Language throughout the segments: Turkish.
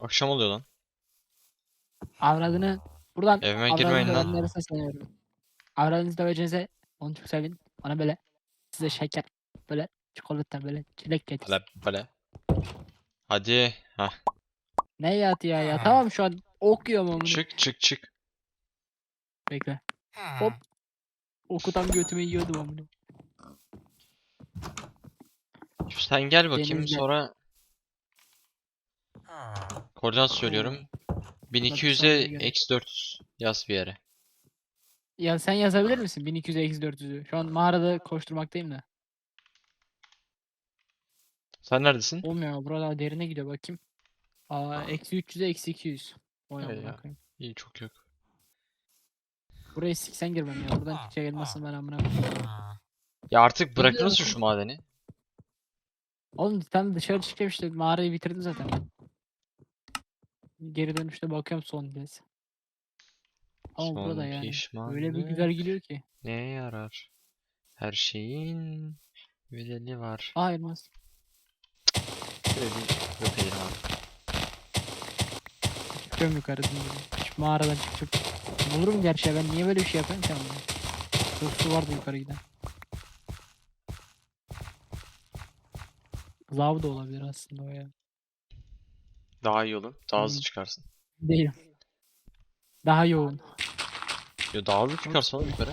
Akşam oluyor lan. Avradını buradan Evime avradını girmeyin lan. dövenlere sesleniyorum. Avradınızı döveceğinize onu çok sevin. Ona böyle size şeker böyle çikolata böyle çilek getir. Böyle böyle. Hadi. Hah. Ne yat ya ya tamam şu an okuyorum onu. Çık çık çık. Bekle. Hop. Okudan götümü yiyordum amına. Şimdi sen gel bakayım Denizde. sonra koordinat söylüyorum. 1200'e göre. eksi 400 yaz bir yere. Ya sen yazabilir misin 1200 eksi 400'ü? Şu an mağarada koşturmaktayım da. Sen neredesin? Olmuyor burada derine gidiyor bakayım. Aa eksi 300'e eksi 200. Oy Öyle amına ya. koyayım. İyi çok yok. Buraya siksen girmem ya. Buradan çıkacak elmasın ben amına koyayım. Ya artık bırakır mısın şu madeni? Oğlum sen dışarı çıkacağım işte mağarayı bitirdim zaten. Geri dönüşte bakıyorum son kez. Ama burada Son yani. pişmanlık Öyle bir güzel gidiyor ki. neye yarar? Her şeyin bedeli var. Aa elmas. Şöyle bir yok edelim abi. Çıkıyorum yukarı şimdi. Şu mağaradan çıkıp. Bulurum gerçi ya, ben niye böyle bir şey yapayım ki ama. Su vardı yukarı giden. Lav da olabilir aslında o ya. Daha iyi olur. Daha hızlı Hmm. çıkarsın. Değil. Daha yoğun. Yo daha hızlı çıkarsın oğlum yukarı.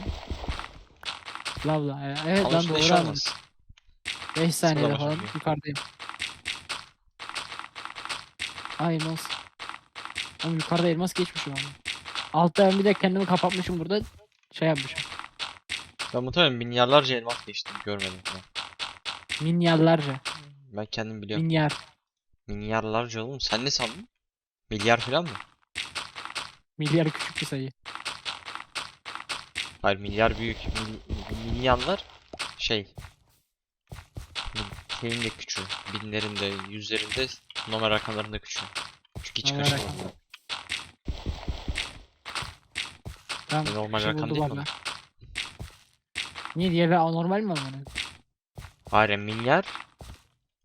Lavla. ya. Evet Ama lan doğru iş olmaz. 5 saniyede falan başladı. yukarıdayım. Aa elmas. Ama yukarıda elmas geçmişim ama. Altta ben bir de kendimi kapatmışım burada. Şey yapmışım. Ben muhtemelen milyarlarca elmas geçtim. Görmedim falan. Milyarlarca. Ben kendim biliyorum. Milyar. Milyarlarca oğlum. Sen ne sandın? Milyar falan mı? Milyar küçük bir sayı. Hayır milyar büyük. Mil- milyarlar şey. Şeyin de küçüğü. Binlerin de, yüzlerin de, numara rakamların da küçüğü. Çünkü hiç rakam. Tamam. Normal şey rakam değil mi. Niye diğeri anormal mi amına? Hayır milyar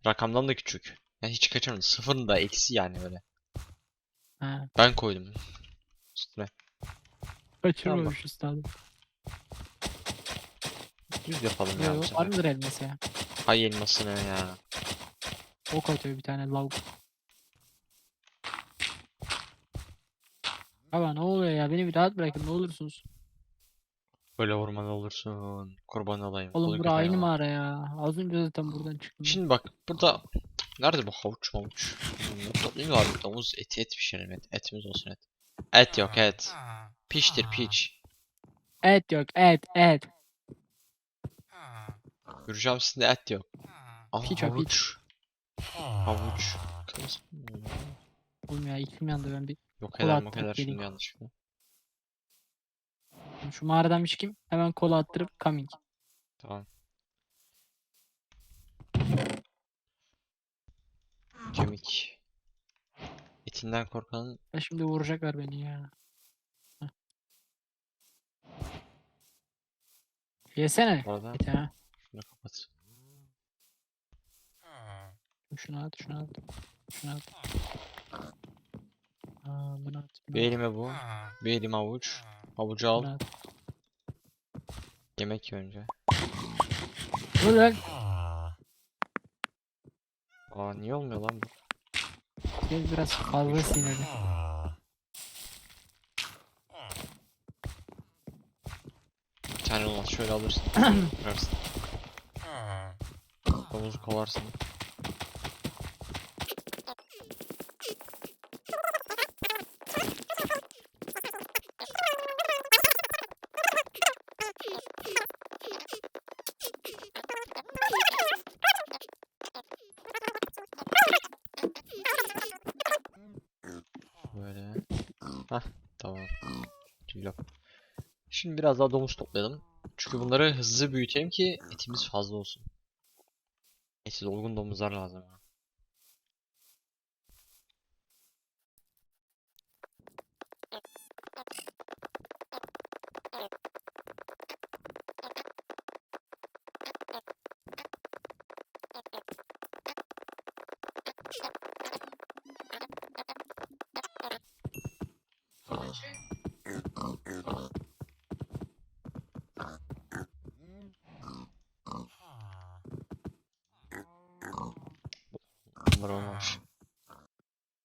rakamdan da küçük. Yani hiç kaçırmadım. Sıfırın da eksi yani öyle. Ha. Ben koydum. Üstüne. Kaçırmamış üstadım. Düz yapalım ya bu Yo, sefer. vardır elması ya. Hay elmasını ya. Ok atıyor bir tane lav. Baba ne oluyor ya? Beni bir rahat bırakın ne olursunuz. Böyle orman olursun. Kurban olayım. Oğlum kulu bura aynı köpeğim. mağara ya. Az önce zaten buradan çıktım. Şimdi bak burada nerede bu havuç mavuç? Ne var bir domuz eti et pişirelim et. Etimiz olsun et. Et yok et. Piştir piç. Et yok et et. Göreceğim sizde et yok. Aa, Piç o, piç. havuç. Havuç. Kırmızı mı? Oğlum ya içim yandı ben bir. Yok eder yok eder şimdi yanlışlıkla. Şu mağaradan bir çıkayım. Hemen kola attırıp coming. Tamam. Kemik. Etinden korkanın Ya şimdi vuracaklar beni ya. Heh. Yesene. arada Et ha. şunu kapat. Şunu at, şunu at. Şunu at. Aa, bunu at. Bunu Bir elime bu. Bir elime havuç. Havucu al. Yemek ye önce. Dur lan. Aa niye olmuyor lan bu? Biraz, biraz fazla sinirli. Bir tane olmaz. Şöyle alırsın. Kırarsın. Domuzu kovarsın. Böyle. Hah tamam. Cillop. Şimdi biraz daha domuz toplayalım. Çünkü bunları hızlı büyütelim ki etimiz fazla olsun. Eti dolgun domuzlar lazım. Bunlar olmamış.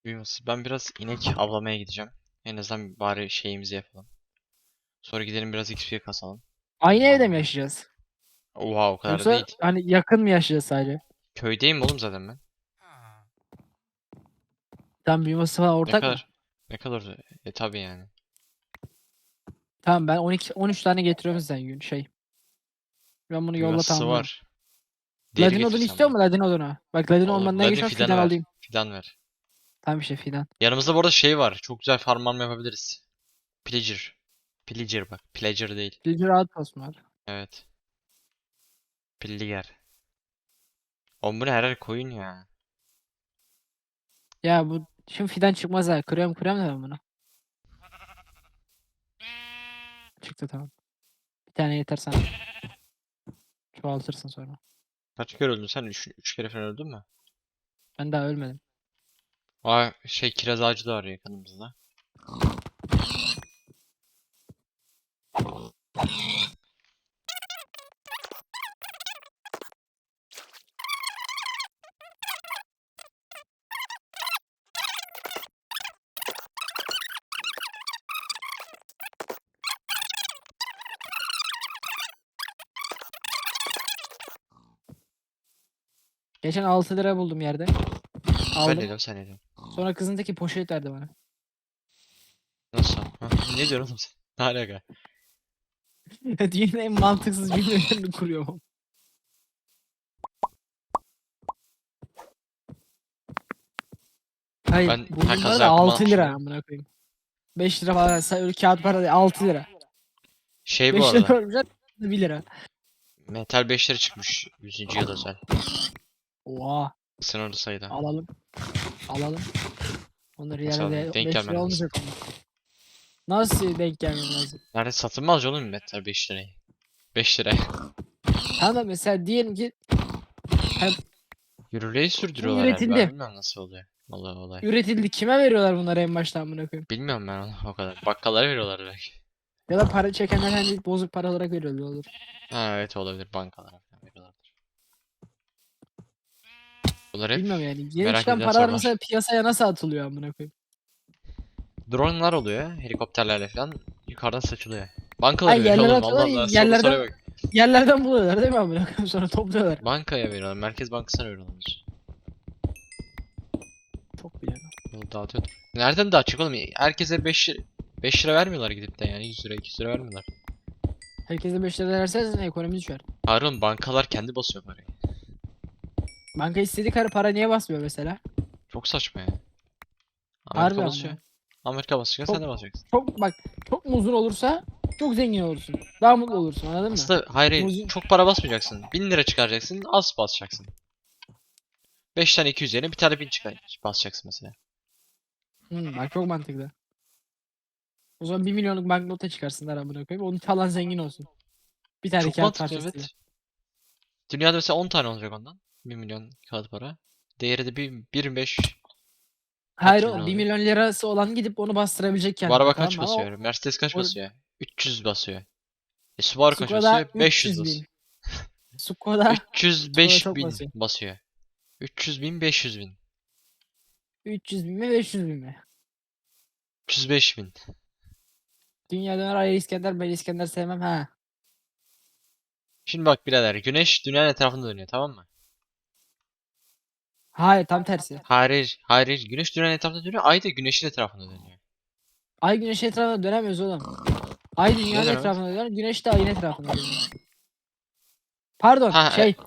Büyümesin. Ben biraz inek avlamaya gideceğim. En azından bari şeyimizi yapalım. Sonra gidelim biraz XP kasalım. Aynı evde mi yaşayacağız? Oha o kadar Yoksa değil. hani yakın mı yaşayacağız sadece? Köydeyim oğlum zaten ben. Tam büyümesi falan Ne ortak mı? kadar? Ne kadar? E tabi yani. Tamam ben 12 13 tane getiriyorum sizden gün şey. Ben bunu yolla tamam. var. Deri Ladin odunu istiyor mu Ladin odunu? Bak Ladin Oğlum, ormanına Ladin fidanı fidan ver. alayım. Fidan ver. Tamam işte fidan. Yanımızda bu arada şey var. Çok güzel farm farm yapabiliriz. Pillager. Pillager bak. Pillager değil. Rahat olsun var. Evet. Pilliger. Oğlum bu ne her yer koyun ya. Ya bu şimdi fidan çıkmaz ha. Kırıyorum kırıyorum da ben bunu. Çıktı tamam. Bir tane yeter sana. Çoğaltırsın sonra. Kaç kere öldün sen? Üç, üç kere falan öldün mü? Ben daha ölmedim. Aa şey kiraz ağacı da var yakınımızda. Geçen 6 lira buldum yerde. Ben Aldım. ne diyorum sen ne diyorsun? Sonra kızındaki poşet verdi bana. Nasıl? Ha, ne diyorsun oğlum sen? Ne alaka? Dünyanın en mantıksız cümlelerini kuruyorum. Hayır, Ben buldum herkes bana da aklıma 6 lira amına koyayım. 5 lira falan sa- öyle kağıt para değil 6 lira. Şey 5 bu lira arada. ölmüşler 1 lira. Metal 5'leri çıkmış 100. yıl özel. Oha Sınırlı sayıda. alalım. Alalım. Onları Nasıl yerine alalım? Denk 5 gelmem lira lazım. olmayacak onlar. Nasıl denk gelmem lazım? Nerede satılmaz oğlum metal 5 lirayı? 5 liraya. Tamam mesela diyelim ki Yürürlüğe sürdürüyorlar üretildi. bilmiyorum nasıl oluyor. Olay olay. üretildi kime veriyorlar bunları en baştan amına koyayım? Bilmiyorum ben onu o kadar. Bakkallara veriyorlar belki. Ya da para çekenler hani bozuk para olarak veriyorlar olur. Ha evet olabilir. Bankalara Bunlar hep Bilmiyorum yani. Yeni merak çıkan edilen paralar sorular. mesela piyasaya nasıl atılıyor amına koyayım? drone'lar oluyor. Helikopterlerle falan yukarıdan saçılıyor. Bankalara Ay, veriyor yerlere oğlum. Allah atıyorlar, Allah. Yerlerden- bak. Yerlerden buluyorlar değil mi amına koyayım? Sonra topluyorlar. Bankaya veriyorlar. Merkez Bankası'na veriyorlar. Çok biliyorum. Yolu dağıtıyordur. Nereden dağıtacak oğlum? Herkese 5 lira, 5 lira vermiyorlar gidip de yani 100 lira 200 lira vermiyorlar. Herkese 5 lira verseniz ekonomi düşer. Oğlum bankalar kendi basıyor parayı. Banka istediği kadar para niye basmıyor mesela? Çok saçma ya. Harbi Amerika ama. basıyor. Amerika basacak sen de basacaksın. Çok bak çok muzur olursa çok zengin olursun. Daha mutlu olursun anladın mı? Aslında hayır, hayır Muzin- çok para basmayacaksın. 1000 lira çıkaracaksın az basacaksın. 5 tane 200 yerine bir tane 1000 çıkar basacaksın mesela. Hmm, bak çok mantıklı. O zaman 1 milyonluk banknota çıkarsınlar amına koyayım. Onu çalan zengin olsun. Bir tane Çok kağıt mantıklı parçasıyla. evet. Dünyada mesela 10 tane olacak ondan. 1 milyon kağıt para. Değeri de 1.5 Hayır o 1 oluyor? milyon lirası olan gidip onu bastırabilecek Bu kendine araba tamam kaç mı? Ama o basıyor? Mercedes kaç o- basıyor? 300 basıyor. E Subaru kaç basıyor? 500 300 basıyor. Skoda 305 çok bin basıyor. basıyor. 300 bin 500 bin. 300 bin mi 500 bin mi? 305 bin. Dünya döner ay İskender ben İskender sevmem ha. Şimdi bak birader güneş dünyanın etrafında dönüyor tamam mı? Hayır tam tersi. Hayır hayır. güneş dünyanın etrafında dönüyor ay da güneşin etrafında dönüyor. Ay güneş etrafında dönemiyoruz oğlum. Ay dünyanın dönemez? etrafında dönüyor. Güneş de ayın etrafında dönüyor. Pardon Ha, şey. gü-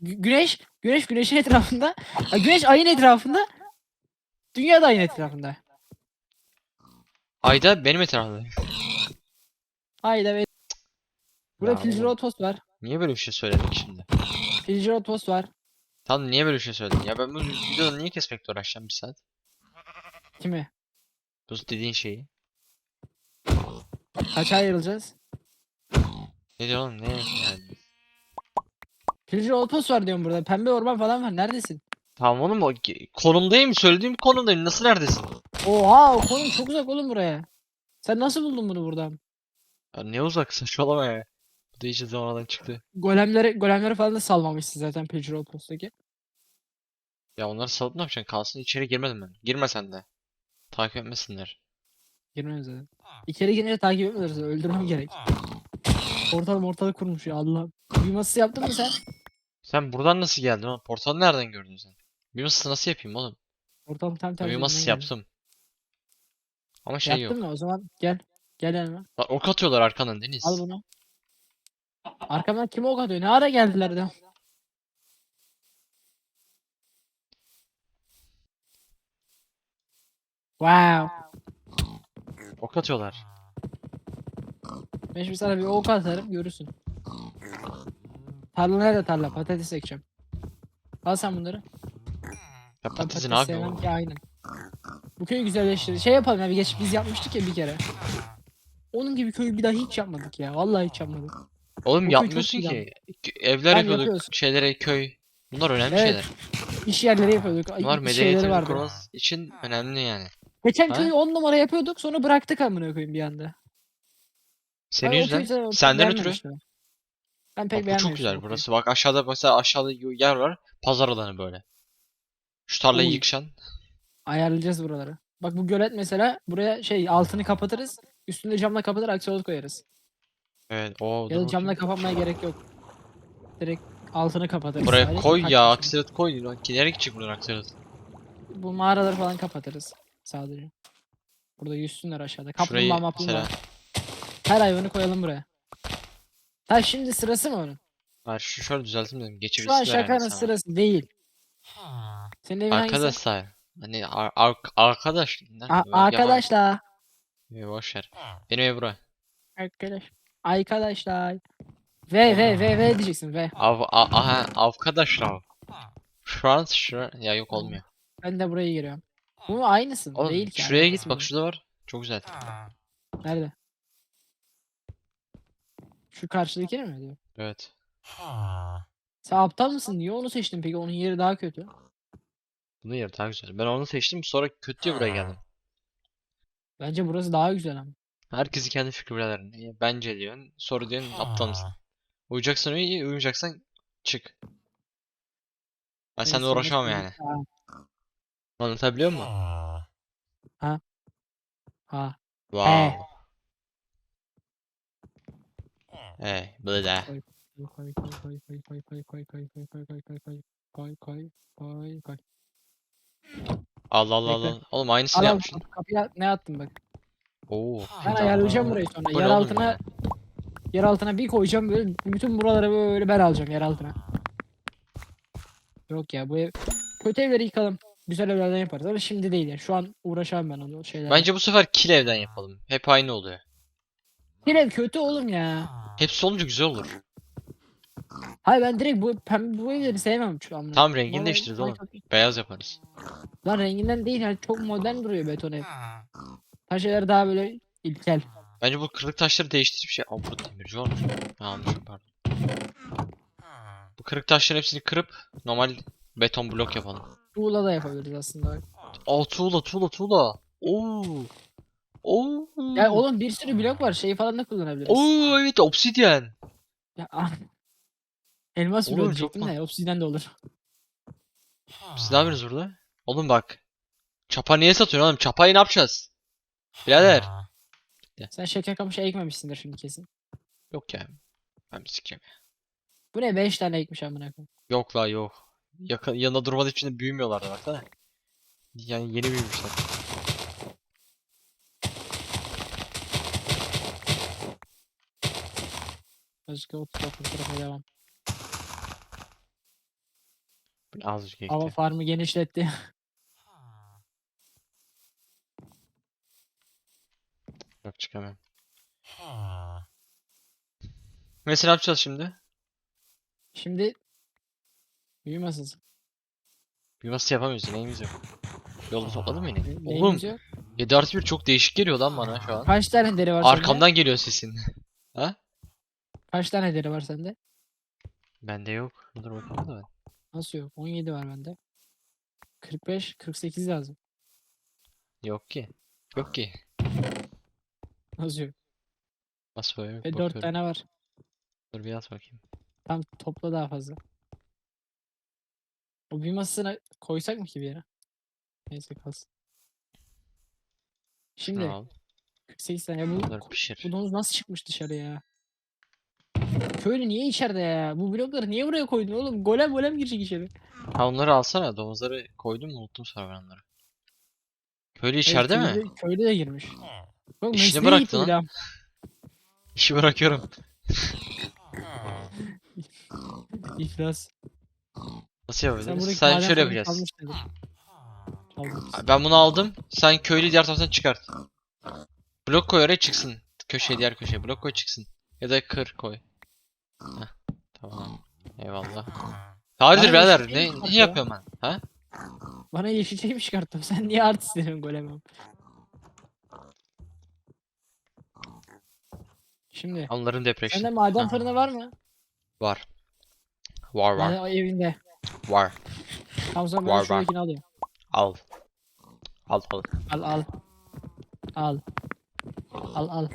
Güneş güneş güneşin etrafında. Ha, güneş ayın etrafında. Dünya da ayın etrafında. Ay da benim etrafımda. Ay da ve Burada Ya oğlum, var. Niye böyle bir şey söyledin ki şimdi? Filtrotos var. Tamam niye böyle bir şey söyledin? Ya ben bu videoda niye kesmekle uğraşacağım bir saat? Kimi? Bu dediğin şeyi. Kaça ayrılacağız? Ne diyor oğlum ne yani? Filtrotos var diyorum burada. Pembe orman falan var. Neredesin? Tamam oğlum o konumdayım söylediğim konumdayım nasıl neredesin? Oha o konum çok uzak oğlum buraya. Sen nasıl buldun bunu buradan? Ya ne uzak saçmalama ya. Bu da iyice zamandan çıktı. Golemleri, golemleri falan da salmamışsın zaten Pilgrim Outpost'taki. Ya onları salıp ne yapacaksın? Kalsın içeri girmedim ben. Girme sen de. Takip etmesinler. Girmemiz zaten. İçeri girince takip etmiyoruz. Öldürmem gerek. Ortalık ortalık kurmuş ya Allah. Bir masası yaptın mı sen? Sen buradan nasıl geldin oğlum? Portalı nereden gördün sen? Masası nasıl yapayım oğlum? Ortalık tam yerinden geldi. yaptım. Ama şey Yaptın yok. mı? O zaman gel. Gel yanıma. Bak ok atıyorlar arkandan Deniz. Al bunu. Arkamdan kim ok atıyor? Ne ara geldiler de? Wow. Ok atıyorlar. Ben şimdi sana bir ok atarım görürsün. Tarla nerede tarla? Patates ekeceğim. Al sen bunları. Ya Ben patatesi ne patates yapıyor sevmem ki aynen. Bu köyü güzelleştirdi. Şey yapalım ya bir geç biz yapmıştık ya bir kere. Onun gibi köyü bir daha hiç yapmadık ya. Vallahi hiç yapmadık. Oğlum köy çok yapmıyorsun güzel. ki. Evler yapıyorduk. Şeylere köy. Bunlar önemli Evet. şeyler. İş yerleri yapıyorduk. ay- Bunlar iş şeyleri medeniyetimizi vardı. koruması için önemli yani. Geçen Ha? köyü 10 numara yapıyorduk sonra bıraktık amına koyayım bir anda. Senin Ben o yüzünden. köyü sen- Senden ötürü. beğenmemiştim. Ben pek Bak bu çok güzel burası. Bak aşağıda mesela aşağıda y- yer var. Pazar alanı böyle. Şu tarlayı Uy. yıkışan. Ayarlayacağız buraları. Bak bu gölet mesela buraya şey altını kapatırız. Üstünde camla kapatır aksolot koyarız. Evet. Oo, Ya da camla kapatmaya gerek yok. Direkt altını kapatırız. Buraya sadece, koy ya aksirat koy. Lan Nereye gidecek buradan aksirat? Bu mağaraları falan kapatırız sadece. Burada yüzsünler aşağıda. Şurayı Kaplumbağa maplumbağa. mesela. Her hayvanı koyalım buraya. Ha şimdi sırası mı onun? Hayır şu şöyle düzelteyim dedim. Şu an Geçebilsinler yani şakanın sırası değil. Senin evin hangisi? Arkadaşlar. Hani ar ar arkadaş. A- yapma. arkadaşlar. Ee, Boş ver. Benim ev bura. Arkadaş. Arkadaşlar. V V V V diyeceksin V. Av a- aha arkadaşlar. Frans şu ya yok olmuyor. Ben de buraya giriyorum. Bu aynısın. Oğlum değil ki. şuraya git bak şurada var. Çok güzel. Nerede? Şu karşıdakini mi diyor? Evet. Sen aptal mısın? Niye onu seçtin peki? Onun yeri daha kötü. Bunun yeri daha güzel. Ben onu seçtim sonra kötü diye buraya geldim. Bence burası daha güzel ama. Herkesi kendi fikri biraderin. Bence diyorsun. Soru diyorsun aptal mısın? Uyuyacaksan uyu, uyumayacaksan çık. Ben seninle uğraşamam yani. Ha. Anlatabiliyor muyum? Ha. Ha. ha. Wow. Hey, böyle de. Allah Allah Allah. Oğlum aynısını Adam, yapmışsın. Kapıya ne attın bak. Oo. Ben ayarlayacağım burayı sonra. Yer altına yer altına bir koyacağım böyle bütün buraları böyle ben alacağım yer altına. Yok ya bu ev kötü evleri yıkalım. Güzel evlerden yaparız ama şimdi değil yani. Şu an uğraşamam ben o şeylerle. Bence bu sefer kil evden yapalım. Hep aynı oluyor. Bir ev kötü oğlum ya. Hepsi olunca güzel olur. Hayır ben direkt bu pembe bu evleri sevmem şu an. Tam rengini değiştiririz oğlum. Beyaz yaparız. Lan renginden değil yani çok modern duruyor beton ev. Şeyler daha böyle ilkel. Bence bu kırık taşları değiştirip şey... Aa burada demirci varmış. Ha almışım pardon. Bu kırık taşların hepsini kırıp normal beton blok yapalım. Tuğla da yapabiliriz aslında. Aa tuğla tuğla tuğla. Oo. Oo. Ya oğlum bir sürü blok var. Şey falan da kullanabiliriz. Oo evet obsidyen. Ya, ah. Elmas Olur, blok çok diyecektim de obsidian de olur. Biz ne yapıyoruz burada? Oğlum bak. Çapa niye satıyorsun oğlum? Çapayı ne yapacağız? Birader. Sen şeker kamışı ekmemişsindir şimdi kesin. Yok ya. Ben bir sikeceğim. Bu ne 5 tane ekmiş amına koyayım. Yok la yok. Yakın, yanında durmadığı için de büyümüyorlar da baksana. Yani yeni büyümüşler. Özgür 39 tarafa devam. Azıcık Hava ekti. farmı genişletti. Yok çıkamıyorum. Mesela ne yapacağız şimdi? Şimdi büyü masası. Bir nasıl yapamıyoruz neyimiz yok. Yolu topladın mı yine? Ne- Oğlum neyimiz yok? 7 artı 1 çok değişik geliyor lan bana şu an. Kaç tane deri var sende? Arkamdan geliyor sesin. Kaç tane deri var sende? Bende yok. Dur bakalım da ben. Nasıl yok? 17 var bende. 45, 48 lazım. Yok ki. Yok ki. Nasıl yok? Nasıl böyle? 4 Bakıyorum. tane var. Dur bir yaz bakayım. Tam topla daha fazla. O bir masasına koysak mı ki bir yere? Neyse kalsın. Şimdi Tamam. 48 tane bu, Bunları pişir. bu domuz nasıl çıkmış dışarıya? Köylü niye içeride ya? Bu blokları niye buraya koydun oğlum? Golem golem girecek içeri. Ha onları alsana. Domuzları koydum unuttum sonra ben onları. Köylü içeride mi? köylü de girmiş. Bak İşini mesleğe bıraktı gitti lan. İşi bırakıyorum. İflas. Nasıl Sen yapabiliriz? buradaki Sen maden şöyle falan yapacağız. kalmış. Ben bunu aldım. Sen köylü diğer taraftan çıkart. Blok koy oraya çıksın. Köşeye diğer köşeye. Blok koy çıksın. Ya da kır koy. Heh, tamam. Eyvallah. Hayırdır Bana birader? Ne, şey ne ya? yapıyorum ben? Ha? Bana yeşil şey mi çıkarttın? Sen niye artist dedin golem? Şimdi Onların depression. sende maden Ha. fırını var mı? Var. Var var. Maden evinde. Var. Tamam sonra ben Var, var. şuradakini alayım. Al. Al al. Al al. Al. Al al.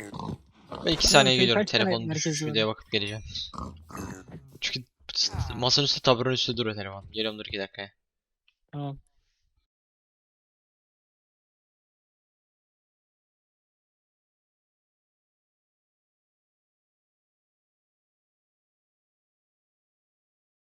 Ben iki saniye geliyorum. tane Telefonun merkezi düşmüş var? videoya bakıp geleceğim. Çünkü masanın üstü taburanın üstü duruyor telefon. Geliyorum dur iki dakikaya. Tamam.